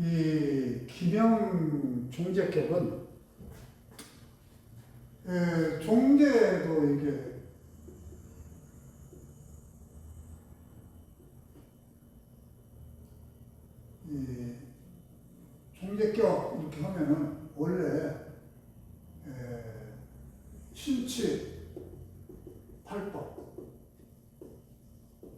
이 김영 종제격은 에, 종제도 이게 이 종제격 이렇게 하면은 원래 에, 신치 팔법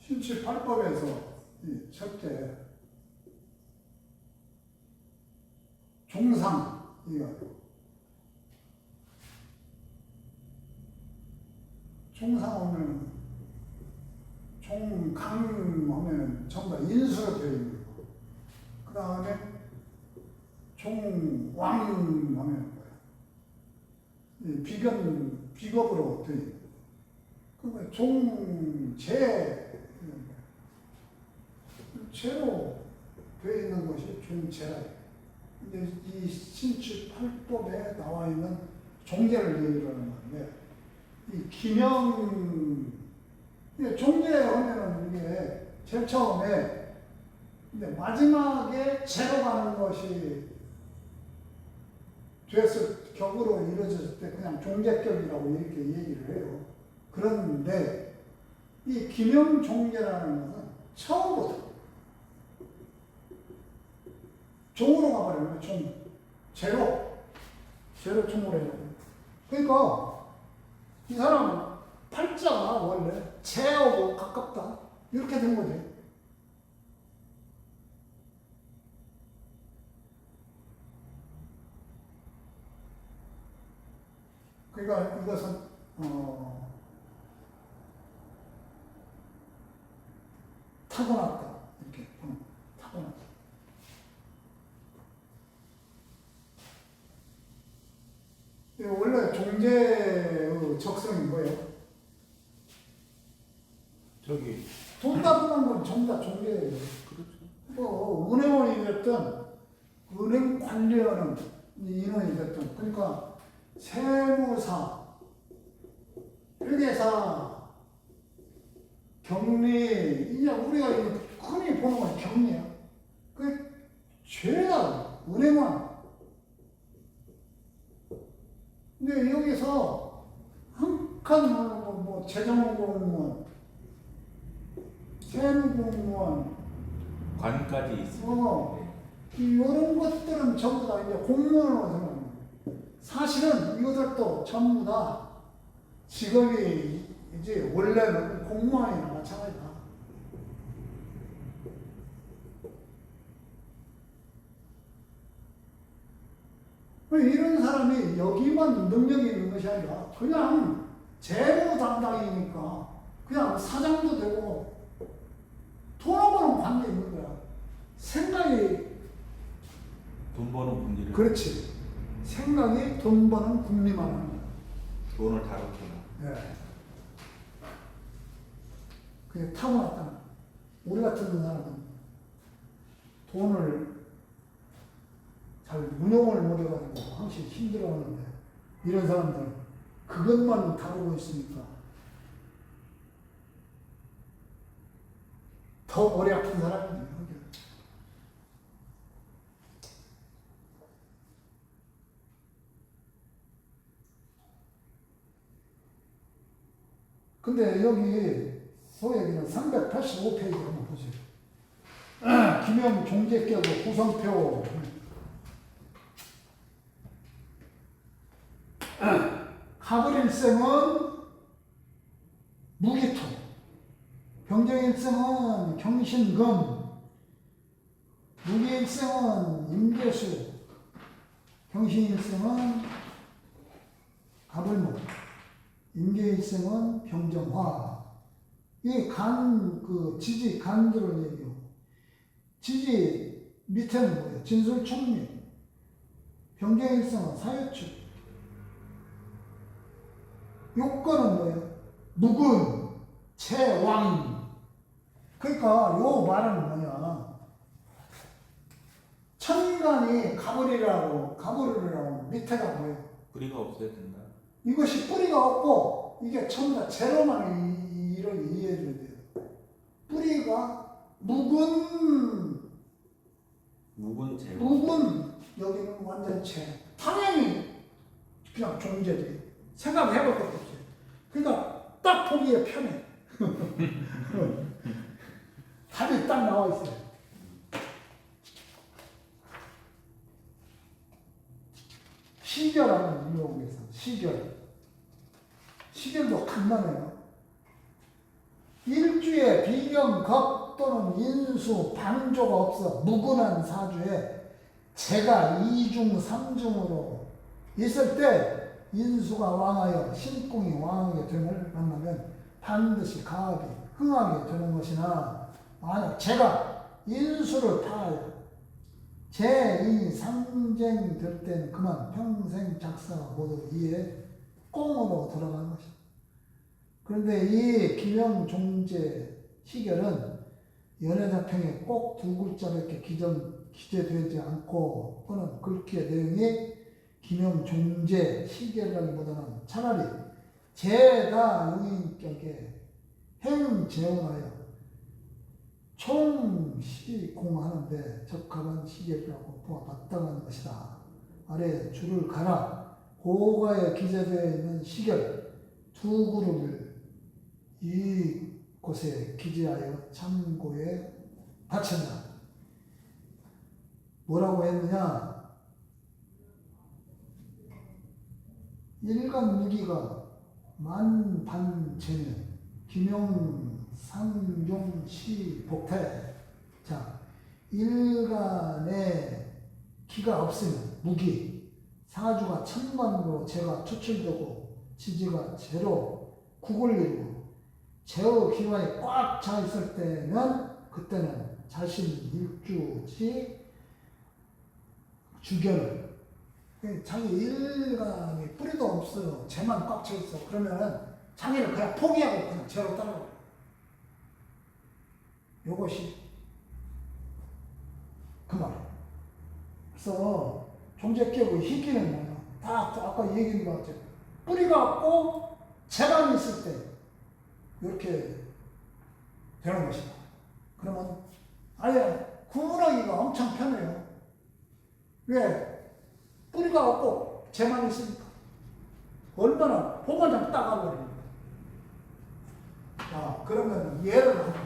신치 팔법에서 이 첫째 종상 이거 종상 하면 종강 하면 전부 다 인수로 되어 있는 거. 그 다음에 종왕 하면 비견 비겁으로 되어 있는 거. 이런 거. 제로 되어 있는 것이 종제라. 이 신취 팔법에 나와 있는 종제를 얘기를 하는 건데 이 기명 이게 종제 하면은 이게 제일 처음에 근데 마지막에 제로 가는 것이 됐을 격으로 이루어졌을 때 그냥 종제격이라고 이렇게 얘기를 해요. 그런데 이 기명 종제라는 것은 처음부터 종으로 가버려요. 종. 제로. 제로 종으로 해요. 그러니까 이 사람은 팔자가 원래 제하고 가깝다. 이렇게 된 거지. 그러니까 이것은 어, 타고났다. 이렇게 보는 거야. 타고났다. 이 원래 종제의 적성이 뭐예요? 저기 돈 다 종제예요. 그렇죠. 뭐 은행원이 됐든 은행 관리하는 인원이 됐든 그러니까 세무사, 회계사, 경리 이제 우리가 이 흔히 보는 건 경리야. 그 죄다 은행원. 근데 여기서 한칸 뭐, 뭐 재정공무원, 세무공무원, 관까지 있습니다. 어, 이런 것들은 전부 다 이제 공무원으로 생각합니다. 사실은 이것들도 전부 다 직업이 이제 원래는 공무원이나 마찬가지다. 이런 사람이 여기만 능력이 있는 것이 아니라 그냥 재무 담당이니까 그냥 사장도 되고 돈 관계 있는 거야. 생각이 돈 버는 분들은 그렇지. 생각이 돈 버는 국리만 하는 거야. 돈을 다뤘구나. 예. 그게 타고났다. 우리 같은 사람은 돈을 잘 운용을 못해가지고 항상 힘들어하는데 이런 사람들은 그것만 다루고 있으니까 더 머리 아픈 사람이에요. 근데 여기 소액이는 385페이지 한번 보세요. 김영 종제격 구성표. 가불일생은 무기토. 병정일생은 경신금. 무기일생은 임계수. 경신일생은 가불목. 임계일생은 병정화. 이 간, 그, 지지, 간들을 얘기하고. 지지 밑에는 뭐예요? 진술총리. 병정일생은 사유축. 요건은 뭐예요? 묵은, 채왕. 그러니까 요 말은 뭐냐. 천간이 가불이라고, 가불이라고 밑에가 뭐예요? 뿌리가 없어야 된다. 이것이 뿌리가 없고 이게 전부 다 제로만 이- 이를 이해해 줘야 돼요. 뿌리가 묵은 묵은 재고. 묵은 여기는 완전체. 당연히 그냥 존재지. 생각해 볼 것도 없어요. 그러니까 딱 보기에 편해. 답이 딱 나와 있어요. 시결하는 유형에서 시결. 시결도 간단해요. 일주에 비경, 겁 또는 인수, 방조가 없어 무근한 사주에 제가 이중 삼중으로 있을 때 인수가 왕하여 신궁이 왕하게 됨을 만나면 반드시 가업이 흥하게 되는 것이나 만약 제가 인수를 파하여 제2 상쟁 될 때는 그만 평생 작사가 모두 이에 꽁으로 들어가는 것이다. 그런데 이 김영종제 시결은 연애자평에 꼭 두 글자밖에 기정, 기재되지 않고 또는 글귀의 내용이 김영종제 시결이라기보다는 차라리 제다 용인격에 행재원하여 총시공하는데 적합한 시결이라고 보아 마땅한 것이다. 아래 줄을 가라. 고가에 기재되어 있는 시결 두 그룹을 이곳에 기재하여 참고에 바친다. 뭐라고 했느냐? 일간 무기가 만반체는 김용 상종시 복태. 자, 일간에 기가 없으면 무기, 사주가 천만으로 제가 추출되고 지지가 제로 이루고 제어 기관이 꽉 차 있을 때면 그때는 자신 일주지 주견을 자기 일간에 뿌리도 없어요. 재만 꽉 차 있어. 그러면은 자기를 그냥 포기하고 그냥 제로 따라가. 요것이 그 말이에요. 그래서 종제격의 희귀는 뭐냐? 다 아까 얘기한 것 같아요. 뿌리가 없고 재간이 있을 때 이렇게 되는 것이다. 그러면 아예 구분하기가 엄청 편해요. 왜? 뿌리가 없고 재만 있으니까. 얼마나 좀 따가버립니다. 자, 그러면 보겠습니다.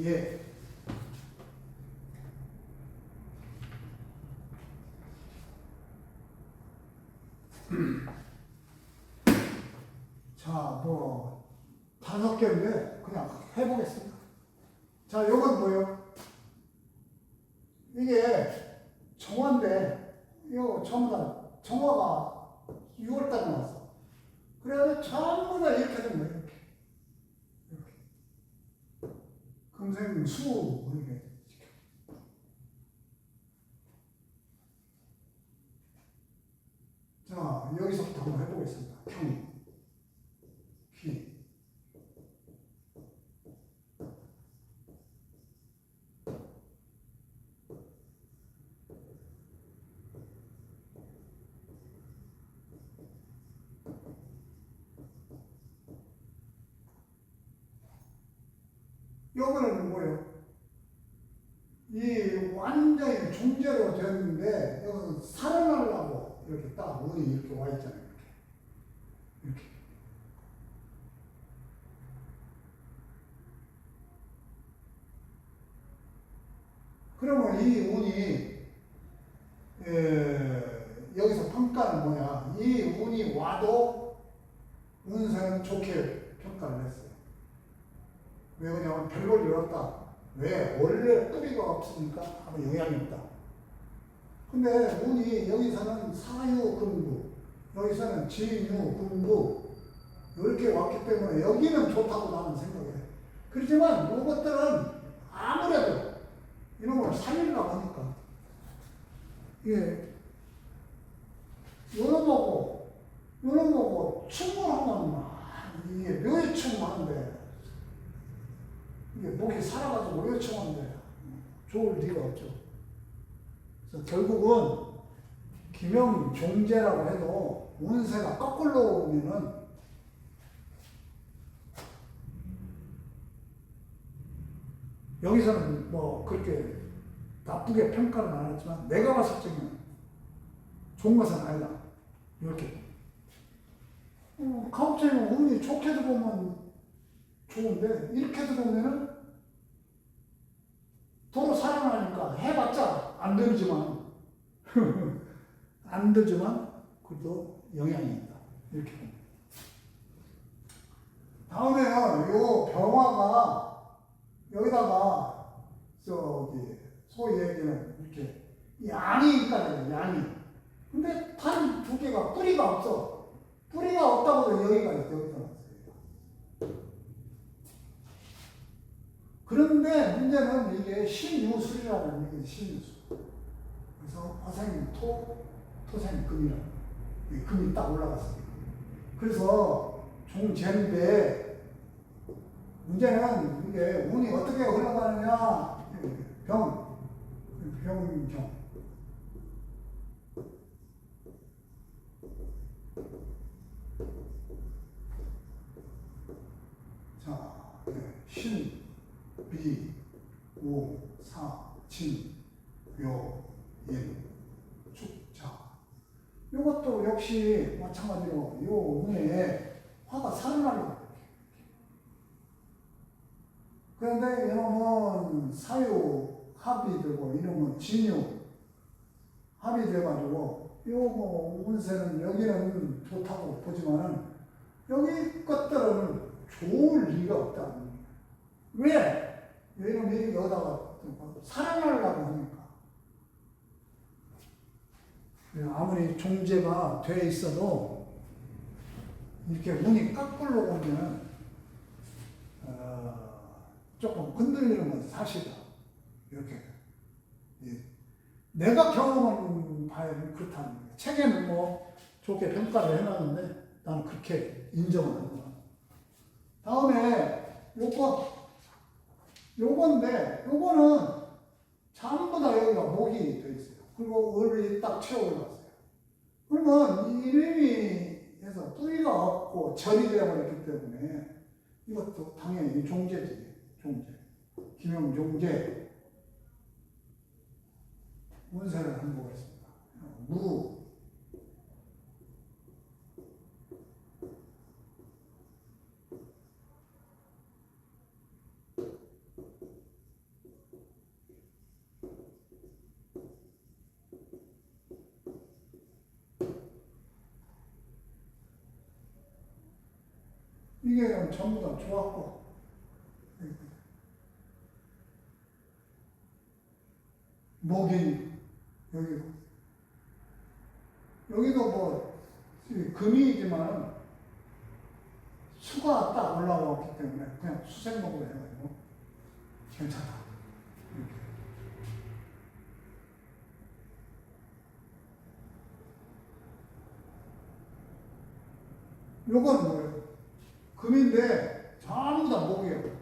예. 자, 뭐, 다섯 개인데, 그냥 해보겠습니다. 자, 요건 뭐예요? 이게 정화인데, 이거 전부 다, 정화가 6월달에 나왔어. 그래서 전부 다 이렇게 된 거예요, 이렇게. 이렇게. 금생 수, 이렇게. 자, 여기서부터 한번 해보겠습니다. 평, 기. 요거는 뭐예요? 이 완전히 종제로 되었는데 여기서 살아나려고 이렇게 딱 운이 이렇게 와 있잖아요. 이렇게. 이렇게. 그러면 이 운이 에, 여기서 평가는 뭐냐? 이 운이 와도 운세는 좋게 평가를 했어요. 왜 그러냐면 별걸 잃었다. 왜? 원래 뿌리가 없으니까 아무 영향이 없다. 근데 운이 여기서는 사유금부, 여기서는 진유금부 이렇게 왔기 때문에 여기는 좋다고 나는 생각해. 그렇지만 이것들은 아무래도 이런 걸 살리려고 하니까 이게 요놈 보고 요놈 보고 충분하면 막 이게 묘해충 하는데 이게 목이 살아가지고 묘해충 하는데 좋을 리가 없죠. 그래서 결국은 김영 종제라고 해도 운세가 거꾸로 오면은 여기서는 뭐 그렇게 나쁘게 평가는 안 했지만 내가 봤을 때는 좋은 것은 아니다. 이렇게. 어, 가급적이면 운이 좋게 들어오면 좋은데 이렇게 들어오면은 도로 사랑하니까 해봤자 안 되지만 안 되지만 그래도 영향이 있다. 이렇게. 다음에는 요 병화가 여기다가 저기 소위 얘기는 이렇게 양이 있다는 양이. 근데 다른 두 개가 뿌리가 없어. 뿌리가 없다고 해서 여기가 있어. 있어요. 그런데 문제는 이게 신유술이라는 게 신유술. 그래서 화생이 토, 토생이 금이라는 이 금이 딱 올라갔어요. 그래서 종제인데 문제는 이게 운이 어떻게 흘러가느냐 병, 병경. 자, 네. 신, 비, 오, 사, 진, 묘, 인, 축, 자. 이것도 역시 마찬가지로 요 운에 화가 거예요. 그런데 이놈은 사유 합이 되고 이놈은 진유 합이 돼가지고 요거 운세는 여기는 좋다고 보지만은 여기 것들은 좋을 리가 없다. 왜? 왜냐면 여기다가 사랑하려고 하니까. 아무리 종제가 돼 있어도 이렇게 운이 거꾸로 오면 어, 조금 흔들리는 건 사실이다. 이렇게 예. 내가 경험한 바에는 그렇다는 거예요. 책에는 뭐 좋게 평가를 해놨는데 나는 그렇게 인정을 하는 거야. 다음에 요거 요건데 요거는 전부 다 여기가 목이 돼 있어요. 그리고 을이 딱 채워 올랐어요. 그러면 이름이 해서 뿌리가 없고 절이 되어버렸기 때문에 이것도 당연히 종제지, 종제. 김영종제. 문세를 한 거가 있습니다. 무. 이게 전부 다 좋았고, 목인, 여기고. 여기도 뭐, 이 금이지만 수가 딱 올라왔기 때문에 그냥 수생목으로 해가지고 괜찮아. 이렇게. 요건 뭐예요? 금인데 전부 다 목이에요.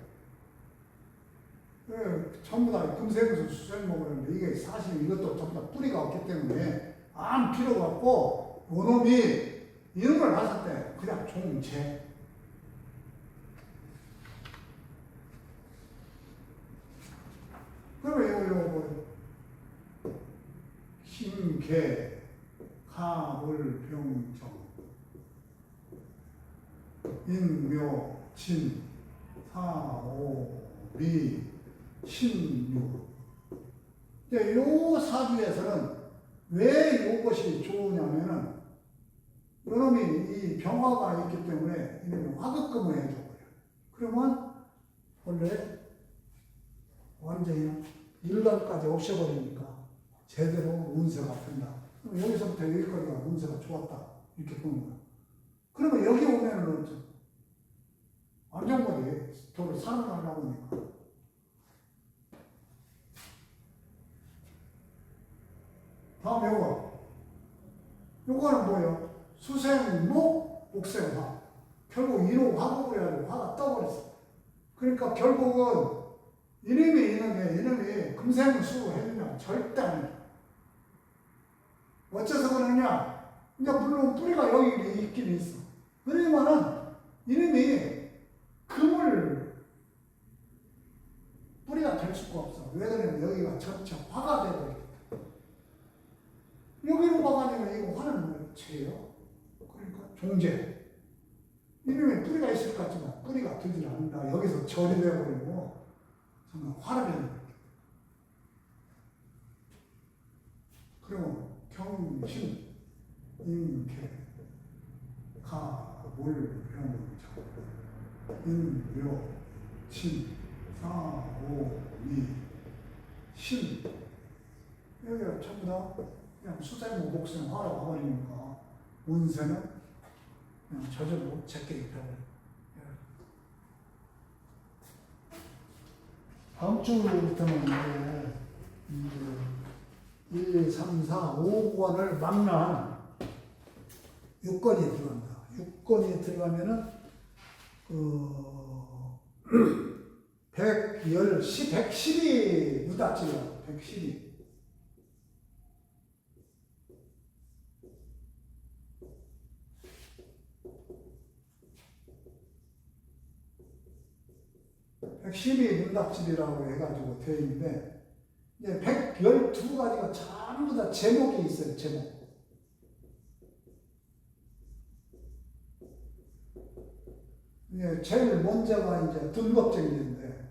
예, 전부 다 금색에서 수생목을 하는데 이게 사실 이것도 전부 다 뿌리가 없기 때문에 아무 필요가 없고 요놈이 이런 걸 봤을 때 그냥 종제 그러면 이거 이거 뭐 힘 개 가을병정 인 묘 진 사 오 미 신유 이제 요 사주에서는 왜 요것이 좋으냐면은 요놈이 이 병화가 있기 때문에 이놈이 화급금을 해줘버려요. 그러면 원래 완전히 일간까지 없애버리니까 제대로 운세가. 그럼 여기서부터 여기까지가 운세가 좋았다. 이렇게 보는 거야. 그러면 여기 오면은 완전 거지. 도를 살아나려고 하니까. 다음 요거. 요거는 뭐예요? 수생목, 옥생화. 결국 이로 화복을 해가지고 화가 떠버렸어. 그러니까 결국은 이름이 있는데 이름이 금생을 수로 해주냐? 절대 아니야. 어째서 그러냐? 이제 물론 뿌리가 여기 있긴 있어. 그러면은 이름이 금을 뿌리가 될 수 전체 화가 되버리겠다. 여기로 박아내면 이거 화는 뭐 죄요? 종죄. 이름에 뿌리가 있을 것 같지만 뿌리가 들지 않는다. 여기서 절이 되어버리고 정말 화를 내는 거예요. 그러면 경신, 임계, 가, 몰 이런 거죠. 인묘, 친, 사, 오, 미, 신. 여기가 전부 다 그냥 수생모 목생 화로 가버리니까 운세는 저절로 제게 있다는 다음 주부터는 이제, 이제 1, 2, 3, 4, 5권을 막나 6권이 들어간다. 6권이 들어가면은 그 110, 112 무닥지가 112. 112 문답집이라고 해가지고 되어 있는데 이제 112가지가 전부 다 제목이 있어요. 제목. 예, 제일 문제가 이제 등법정인데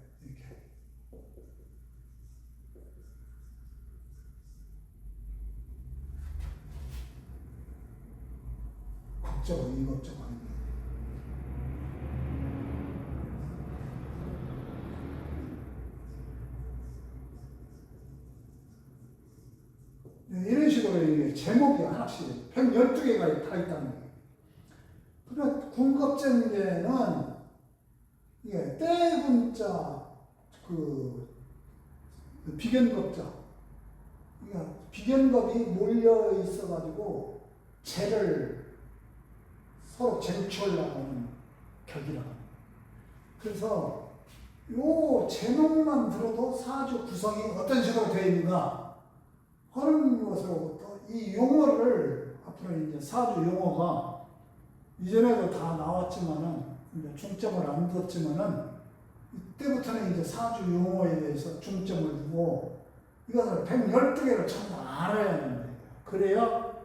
하나씩 112개가 다 있다는 거예요. 그러면 군급전제는 이게 때군자 그, 그 비견급자 그러니까 비견급이 몰려 있어가지고 죄를 서로 쟁취하려는 격이라. 그래서 요 제목만 들어도 사주 구성이 어떤 식으로 되어 있는가 하는 것으로 또 이 용어를 앞으로 이제 사주 용어가 이전에도 다 나왔지만은 이제 중점을 안 뒀지만은 이때부터는 이제 사주 용어에 대해서 중점을 두고 이것을 112개를 전부 다 알아야 거예요. 그래야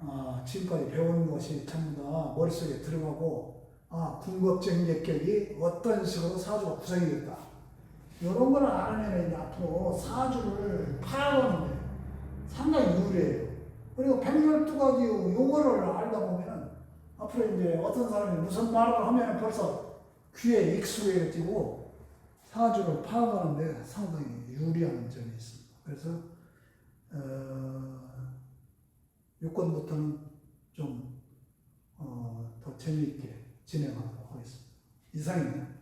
아, 지금까지 배운 것이 전부 다 머릿속에 들어가고 아, 궁극적인 예격이 어떤 식으로 사주가 구성이 됐다. 이런 걸 알아내면 이제 앞으로 사주를 파악하는 데 상당히 유리해요. 그리고 112가지 용어를 알다 보면은 앞으로 이제 어떤 사람이 무슨 말을 하면 벌써 귀에 익숙해지고 사주를 파악하는데 상당히 유리한 점이 있습니다. 그래서 어, 요건부터는 좀 어, 더 재미있게 진행하도록 하겠습니다. 이상입니다.